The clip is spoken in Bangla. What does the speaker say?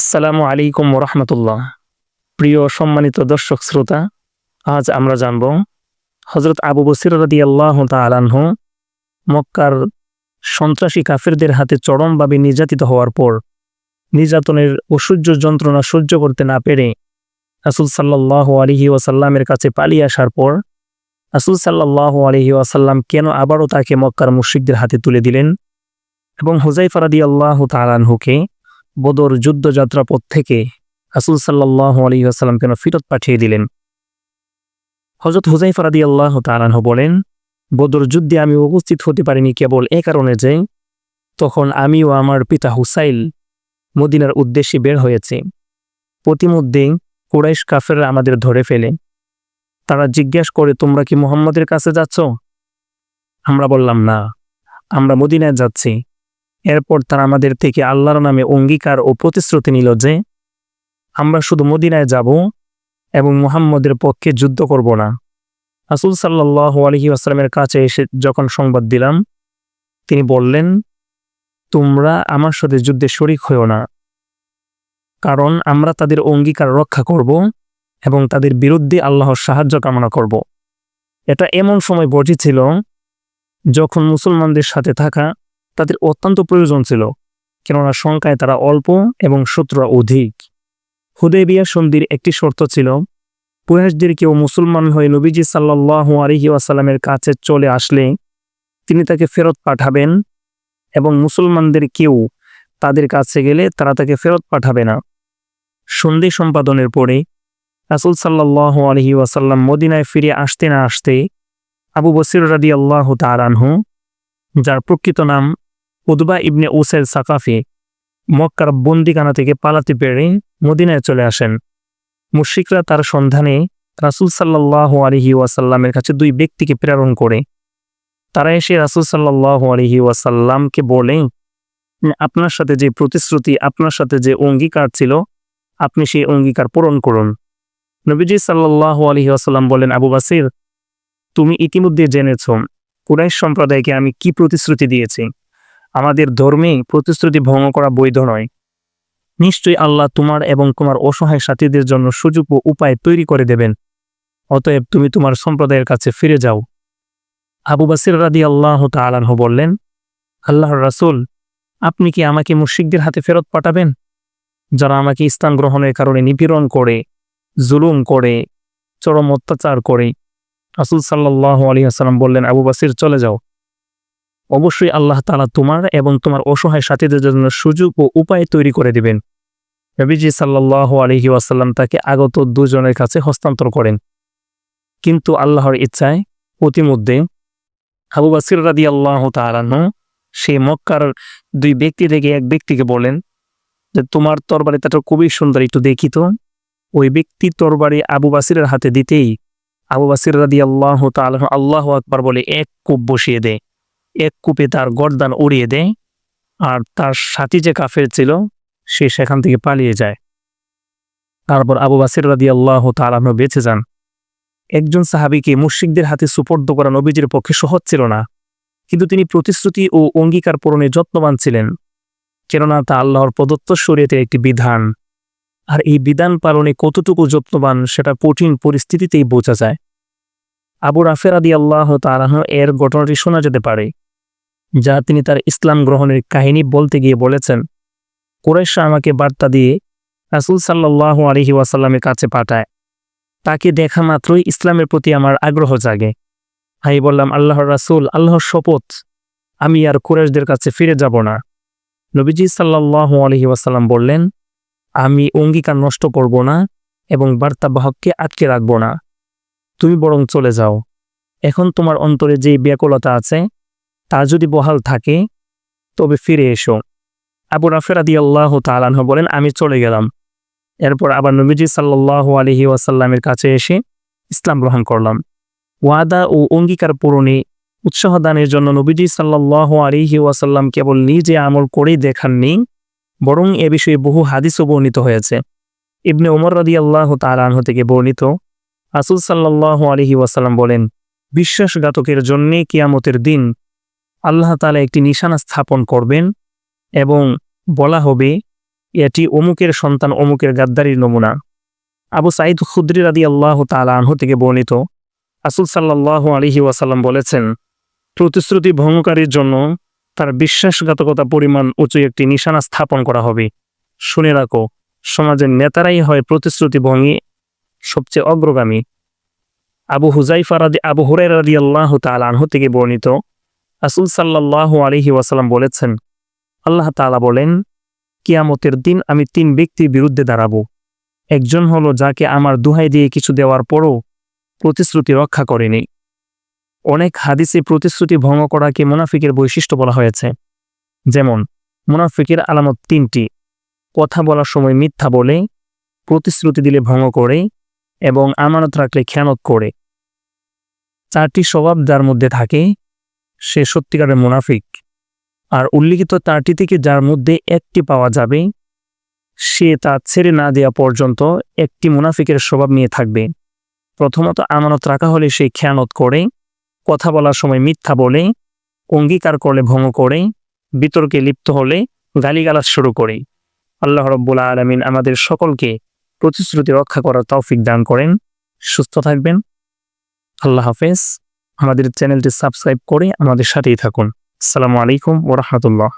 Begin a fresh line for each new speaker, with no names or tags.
আসসালামু আলাইকুম রহমতুল্লাহ প্রিয় সম্মানিত দর্শক শ্রোতা, আজ আমরা জানব হজরত আবু বসির রদি আল্লাহ তালাহ মক্কার সন্ত্রাসী কাফেরদের হাতে চরমভাবে নির্যাতিত হওয়ার পর নির্যাতনের অসহ্য যন্ত্রণা সহ্য করতে না পেরে রাসুল সাল্লাহ আলহি ওয়াসাল্লামের কাছে পালিয়ে আসার পর রাসুল সাল্লাহ আলহি ওয়াসাল্লাম কেন আবারও তাকে মক্কার মুশ্রিকদের হাতে তুলে দিলেন এবং হুজাইফারাদি আল্লাহ তালানহুকে বদর যুদ্ধযাত্রা পথ থেকে রাসুল সাল্লাহ আলী আসাল্লাম কেন ফিরত পাঠিয়ে দিলেন। হজরত হুজাইফা রাদি আল্লাহ তালাহ বলেন, বদর যুদ্ধে আমি উপস্থিত হতে পারিনি কেবল এ কারণে যে তখন আমি ও আমার পিতা হুসাইল মদিনার উদ্দেশ্যে বের হয়েছে। প্রতিমধ্যে কুরাইশ কাফেররা আমাদের ধরে ফেলে। তারা জিজ্ঞেস করে, তোমরা কি মুহাম্মদের কাছে যাচ্ছ? আমরা বললাম, না, আমরা মদিনায় যাচ্ছি। এরপর তারা আমাদের থেকে আল্লাহর নামে অঙ্গীকার ও প্রতিশ্রুতি নিল যে, আমরা শুধু মদিনায় যাব এবং মুহাম্মদের পক্ষে যুদ্ধ করব না। রাসুল সাল্লাহ আলহি আসলামের কাছে এসে যখন সংবাদ দিলাম, তিনি বললেন, তোমরা আমার সাথে যুদ্ধে শরিক হও না, কারণ আমরা তাদের অঙ্গীকার রক্ষা করব এবং তাদের বিরুদ্ধে আল্লাহর সাহায্য কামনা করব। এটা এমন সময় বটেছিল যখন মুসলমানদের সাথে থাকা তাদের অত্যন্ত প্রয়োজন ছিল, কেননা সংখ্যায় তারা অল্প এবং শত্রুরা অধিক। হুদেবিয়া সন্ধির একটি শর্ত ছিল, কুরাইশদের কেউ মুসলমান হয়ে নবীজি সাল্লাহ আলহি আসাল্লামের কাছে চলে আসলে তিনি তাকে ফেরত পাঠাবেন এবং মুসলমানদের কেউ তাদের কাছে গেলে তারা তাকে ফেরত পাঠাবে না। সন্ধি সম্পাদনের পরে রাসুল সাল্লাহ আলহি ওয়াসাল্লাম মদিনায় ফিরে আসতে না আসতে আবু বসির রাদি আল্লাহ তালানহু যার প্রকৃত নাম উদবা ইবনে উসেল সাকাফি মক্কার বন্দিখানা থেকে পালাতে পেরে মদিনায় চলে আসেন। মুশিকরা তার সন্ধানে রাসুল সাল্লাহ আলহি ওয়াসাল্লামের কাছে দুই ব্যক্তিকে প্রেরণ করে। তারা এসে রাসুল সাল্লাহ আলহি ওয়াসাল্লামকে বলে, আপনার সাথে যে প্রতিশ্রুতি, আপনার সাথে যে অঙ্গীকার ছিল, আপনি সেই অঙ্গীকার পূরণ করুন। নবীজি সাল্লাহ আলহি আসাল্লাম বলেন, আবু বাসির, তুমি ইতিমধ্যে জেনেছ, কুরাইশ সম্প্রদায়কে আমি কি প্রতিশ্রুতি দিয়েছি? আমাদের ধর্মে প্রতিশ্রুতি ভঙ্গ করা বৈধ নয়। নিশ্চয়ই আল্লাহ তোমার এবং তোমার অসহায় সাথীদের জন্য সুযোগ ও উপায় তৈরি করে দেবেন। অতএব তুমি তোমার সম্প্রদায়ের কাছে ফিরে যাও। আবু বাসির রাদি আল্লাহ তালাহ বললেন, আল্লাহর রাসুল, আপনি কি আমাকে মুশিকদের হাতে ফেরত পাঠাবেন? যারা আমাকে স্থান গ্রহণের কারণে নিপীড়ন করে, জুলুম করে, চরম অত্যাচার করে। রাসুল সাল্লাহ আলী আসসালাম বললেন, আবু বাসির চলে যাও। অবশ্যই আল্লাহ তালা তোমার এবং তোমার অসহায় সাথীদের জন্য সুযোগ ও উপায় তৈরি করে দিবেন। নবীজি সাল্লাহ আলহি ওয়াসাল্লাম তাকে আগত দুজনের কাছে হস্তান্তর করেন। কিন্তু আল্লাহর ইচ্ছায় প্রতিমধ্যে আবু বাসির আল্লাহ তালানো সেই মক্কার দুই ব্যক্তি থেকে এক ব্যক্তিকে বলেন যে, তোমার তরবারিটা খুবই সুন্দর, একটু দেখি তো। ওই ব্যক্তি তরবারি আবু বাসিরের হাতে দিতেই আবু বাসির রাদি আল্লাহ তালাহ আল্লাহ আকবার বলে এক কূপ বসিয়ে দেয়। এক কূপে তার গরদান উড়িয়ে দেয় আর তার সাথী যে কাফের ছিল, সে সেখান থেকে পালিয়ে যায়। তারপর আবু বাসির রাদি আল্লাহ তালাহ বেঁচে যান। একজন সাহাবিকে মুশ্রিকদের হাতে সুপর্দ করা নবীজির পক্ষে সহজ ছিল না, কিন্তু তিনি প্রতিশ্রুতি ও অঙ্গীকার পূরণে যত্নবান ছিলেন, কেননা তা আল্লাহর প্রদত্ত শরীয়তের একটি বিধান। আর এই বিধান পালনে কতটুকু যত্নবান সেটা কঠিন পরিস্থিতিতেই বোঝা যায়। আবু রাফের আদি আল্লাহ তালাহ এর ঘটনাটি শোনা যেতে পারে। যা তিনি তার ইসলাম গ্রহণের কাহিনী বলতে গিয়ে বলেছেন। কুরেশা আমাকে বার্তা দিয়ে রাসুল সাল্লাহ আলহি ওয়াসাল্লামের কাছে পাঠায়। তাকে দেখা মাত্রই ইসলামের প্রতি আমার আগ্রহ জাগে। আমি বললাম, আল্লাহর রাসুল, আল্লাহর শপথ, আমি আর কুরেশদের কাছে ফিরে যাব না। নবীজি সাল্লাহ আলহি ওয়াসাল্লাম বললেন, আমি অঙ্গীকার নষ্ট করব না এবং বার্তাবাহককে আটকে রাখব না। তুমি বরং চলে যাও। এখন তোমার অন্তরে যে ব্যাকুলতা আছে তা যদি বহাল থাকে, তবে ফিরে এসো। আবু রাফের আদি আল্লাহ তালাহ বলেন, আমি চলে গেলাম। এরপর আবার নবীজি সাল্লাহ আলহি ওয়াসাল্লামের কাছে এসে ইসলাম গ্রহণ করলাম। ওয়াদা ও অঙ্গীকার পূরণে উৎসাহ দানের জন্য নবীজি সাল্লাহ আলিহি ওয়াসাল্লাম কেবল নিজে আমল করেই দেখাননি, বরং এ বিষয়ে বহু হাদিসও বর্ণিত হয়েছে। ইবনে উমর রাদি আল্লাহ তালাহ থেকে বর্ণিত আসুল সাল্লাহ আলহি ওয়াসাল্লাম বলেন, বিশ্বাসঘাতকের জন্যে কিয়ামতের দিন আল্লাহ তালা একটি নিশানা স্থাপন করবেন এবং বলা হবে, এটি অমুকের সন্তান অমুকের গাদ্দারির নমুনা। আবু সাইদ খুদ্রি রাদি আল্লাহ তালা আনহু থেকে বর্ণিত আসুল সাল্লাহ আলহি ওয়াসাল্লাম বলেছেন, প্রতিশ্রুতি ভঙ্গকারীর জন্য তার বিশ্বাসঘাতকতা পরিমাণ উঁচু একটি নিশানা স্থাপন করা হবে। শুনে রাখো, সমাজের নেতারাই হয় প্রতিশ্রুতি ভঙ্গি, সবচেয়ে অগ্রগামী। আবু হুজাইফা রাদি, আবু হুরাই রাদি আল্লাহ তাল আনহু থেকে বর্ণিত আসুল সাল্লাহ আলহি ওয়াসাল্লাম বলেছেন, আল্লাহ তালা বলেন, কিয়ামতের দিন আমি তিন ব্যক্তির বিরুদ্ধে দাঁড়াবো। একজন হলো যাকে আমার দুহাই দিয়ে কিছু দেওয়ার পরও প্রতিশ্রুতি রক্ষা করেনি। অনেক হাদিসে প্রতিশ্রুতি ভঙ্গ করাকে মুনাফিকের বৈশিষ্ট্য বলা হয়েছে। যেমন, মুনাফিকের আলামত তিনটি। কথা বলার সময় মিথ্যা বলে, প্রতিশ্রুতি দিলে ভঙ্গ করে এবং আমানত রাখলে খেয়ানত করে। চারটি স্বভাব যার মধ্যে থাকে সে সত্যিকারের মুনাফিক। আর উল্লিখিত চারটি থেকে যার মধ্যে একটি পাওয়া যাবে, সে তা ছেড়ে না দেওয়া পর্যন্ত একটি মুনাফিকের স্বভাব নিয়ে থাকবে। প্রথমত আমানত রাখা হলে সে খেয়ানত করে, কথা বলার সময় মিথ্যা বলে, অঙ্গীকার করলে ভঙ্গ করে, বিতর্কে লিপ্ত হলে গালিগালাজ শুরু করে। আল্লাহ রব্বুল আলমিন আমাদের সকলকে প্রতিশ্রুতি রক্ষা করার তৌফিক দান করেন। সুস্থ থাকবেন। আল্লাহ হাফেজ। আমাদের চ্যানেলটি সাবস্ক্রাইব করে আমাদের সাথেই থাকুন। আসসালামু আলাইকুম ওরহমতুল্লাহ